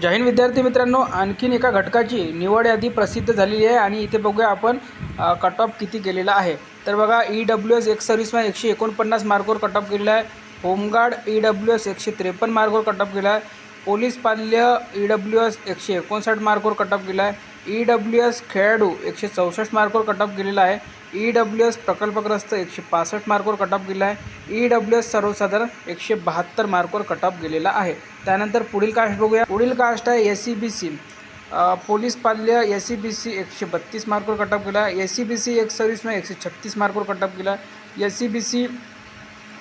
जैन विद्यार्थी मित्रांनो आणखीन एका घटकाची निवड यादी प्रसिद्ध झालेली आहे आणि इथे बघूया आपण कट ऑफ किती गेलेला आहे. तर बघा ई डब्ल्यू एस एक सर्व्हिसमॅन एकशे एकोणपन्नास मार्कवर कट ऑफ गेलेला आहे. होमगार्ड ई डब्ल्यू एस एकशे त्रेपन्न मार्कवर कट ऑफ गेला आहे. पोलीस पाल्य ई डब्ल्यू एस एकशे एकोणसाठ मार्कवर कट ऑफ गेला आहे. ई डब्ल्यू एस खेळाडू एकशे चौसष्ट मार्कवर कट ऑफ गेलेला आहे. ई डब्ल्यू एस प्रकल्पग्रस्त एकशे पासष्ट मार्कवर कट ऑफ गेला आहे. ई डब्ल्यू एस सर्वसाधारण एकशे बहात्तर मार्कवर कट ऑफ गेलेला आहे. त्यानंतर पुढील कास्ट बघूया. पुढील कास्ट आहे S C B C police पाल्य एस सी बी सी एकशे बत्तीस मार्कवर कट ऑफ गेला. एस सी बी सी एक सर्व्हिसमॅन एकशे छत्तीस मार्कवर कट ऑफ गेला. S C B C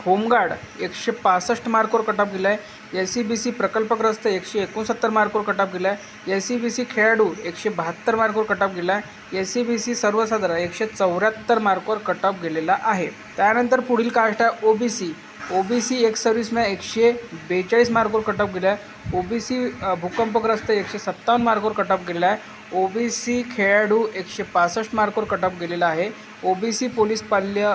home guard एकशे पासष्ट मार्कवर कटअप गेला आहे एस सी बी सी प्रकल्पग्रस्त एकशे एकोणसत्तर मार्कवर कटअप गेला आहे एस सी बी सी खेळाडू एकशे बहात्तर मार्कवर कटअप गेला आहे एस सी बी सी सर्वसाधारण एकशे चौऱ्याहत्तर मार्कवर कटअप गेलेला आहे. त्यानंतर पुढील कास्ट आहे O B C O B C एक सर्व्हिसमॅन एकशे बेचाळीस मार्कवर कटअप गेला आहे ओ बी सी भूकंपग्रस्त एकशे सत्तावन्न मार्कवर कटअप गेलेला आहे ओ बी सी खेळाडू एकशे पासष्ट मार्कवर कटअप गेलेला आहे. ओ बी सी पोलीस पाल्य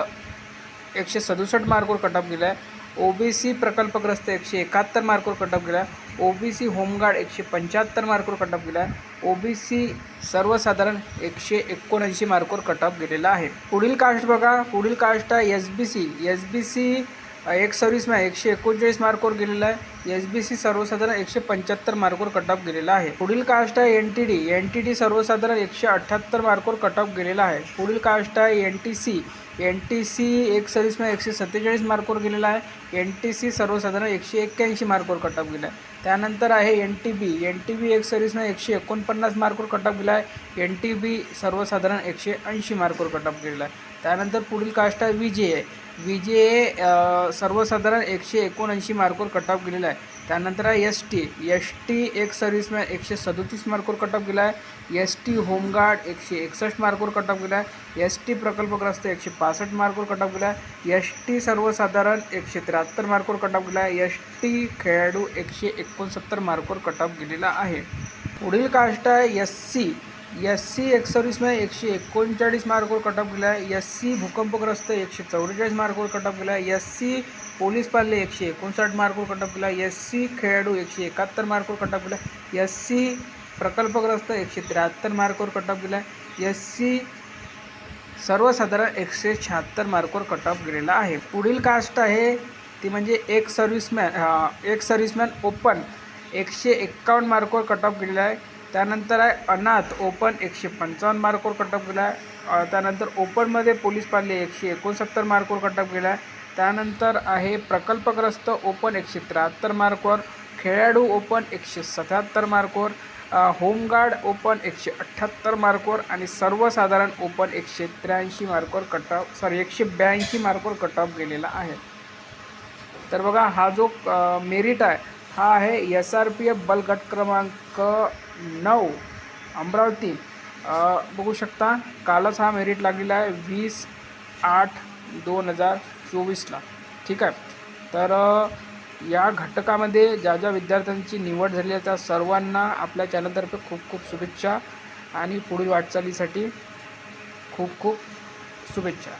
एकशे सदुसष्ट मार्कवर कट ऑफ गेला आहे ओ बी सी प्रकल्पग्रस्त एकशे एकाहत्तर मार्कवर कट ऑफ गेला आहे ओ बी सी होमगार्ड एकशे पंच्याहत्तर मार्कवर कट ऑफ गेला आहे ओ बी सी सर्वसाधारण एकशे एकोणऐंशी मार्कवर कट ऑफ गेलेला आहे. पुढील कास्ट बघा. पुढील कास्ट आहे S B C S B C एक सर्व्हिसमॅन एकशे एकोणचाळीस मार्कवर गेलेला आहे. एस बी सी सर्वसाधारण एकशे पंच्याहत्तर मार्कवर कट ऑफ गेलेला आहे. पुढील कास्ट आहे N T D N T D सर्वसाधारण एकशे अठ्ठ्याहत्तर मार्कवर कट ऑफ गेलेला आहे. पुढील कास्ट आहे N T C N T C एक सर्व्हिसमॅन एकशे सत्तेचाळीस मार्कवर गेलेला आहे. एन टी सी सर्वसाधारण एकशे एक्क्याऐंशी मार्कवर कट ऑफ गेला आहे. त्यानंतर आहे N T B N T B एक सर्व्हिसमॅन एकशे एकोणपन्नास मार्कवर कट ऑफ गेला आहे. एन टी बी सर्वसाधारण एकशे ऐंशी मार्कवर कट ऑफ गेलेला आहे. त्यानंतर पुढील कास्ट आहे विजे जे ए जे ए सर्वसाधारण एकशे एकोणऐंशी मार्कवर कट ऑफ गेलेला आहे. त्यानंतर आहे एस टी एस टी एक सर्व्हिसमॅन एकशे सदोतीस मार्कवर कट ऑफ गेला आहे. एस टी होमगार्ड एकशे एकसष्ट मार्कवर कट ऑफ गेला आहे. एस टी प्रकल्पग्रस्त एकशे पासष्ट मार्कवर कट ऑफ गेला आहे. एस टी सर्वसाधारण एकशे त्र्याहत्तर मार्कवर कट ऑफ गेला आहे. एस टी खेळाडू एकशे एकोणसत्तर मार्कवर कट ऑफ गेलेला आहे. पुढील कास्ट आहे एस सी एस सी एक सर्व्हिसमॅन एकशे एकोणचाळीस मार्कवर कटअप गेला आहे. एस सी भूकंपग्रस्त एकशे चौवेचाळीस मार्कवर कटअप गेला आहे. एस सी पोलीस पाल्ले एकशे एकोणसाठ मार्कवर कटअप केला गेला एस सी खेळाडू एकशे एकाहत्तर मार्कवर कटअप केला गेला एस सी प्रकल्पग्रस्त एकशे त्र्याहत्तर मार्कवर कटअप ऑफ गेला एस सी सर्वसाधारण एकशे शहात्तर मार्कवर कटअप गेलेला आहे. पुढील कास्ट आहे ती म्हणजे एक सर्व्हिसमॅन एक सर्व्हिसमॅन ओपन एकशे एक्कावन्न मार्कवर कटअप गेलेला आहे. त्यानंतर आहे अनाथ ओपन एकशे पंचावन्न मार्कवर कटअप गेला आहे त्यानंतर ओपनमध्ये पोलीस पाल्य एकशे एकोणसत्तर मार्कवर कटअप गेला आहे त्यानंतर आहे प्रकल्पग्रस्त ओपन एकशे त्र्याहत्तर मार्कवर खेळाडू ओपन एकशे सत्याहत्तर मार्कवर होमगार्ड ओपन एकशे अठ्ठ्याहत्तर मार्कवर आणि सर्वसाधारण ओपन एकशे त्र्याऐंशी मार्कवर कट ऑफ सॉरी एकशे ब्याऐंशी मार्कवर कट ऑफ गेलेला आहे. तर बघा हा जो मेरिट आहे हा आहे एस आर पी एफ बल गट क्रमांक नऊ अमरावती. बघू शकता कालच हा मेरिट लागलेला आहे वीस आठ दोन हजार चोवीसला. ठीक आहे? तर या घटकामध्ये ज्या ज्या विद्यार्थ्यांची निवड झाली आहे त्या सर्वांना आपल्या चॅनलतर्फे खूप खूप शुभेच्छा आणि पुढील वाटचालीसाठी खूप खूप शुभेच्छा.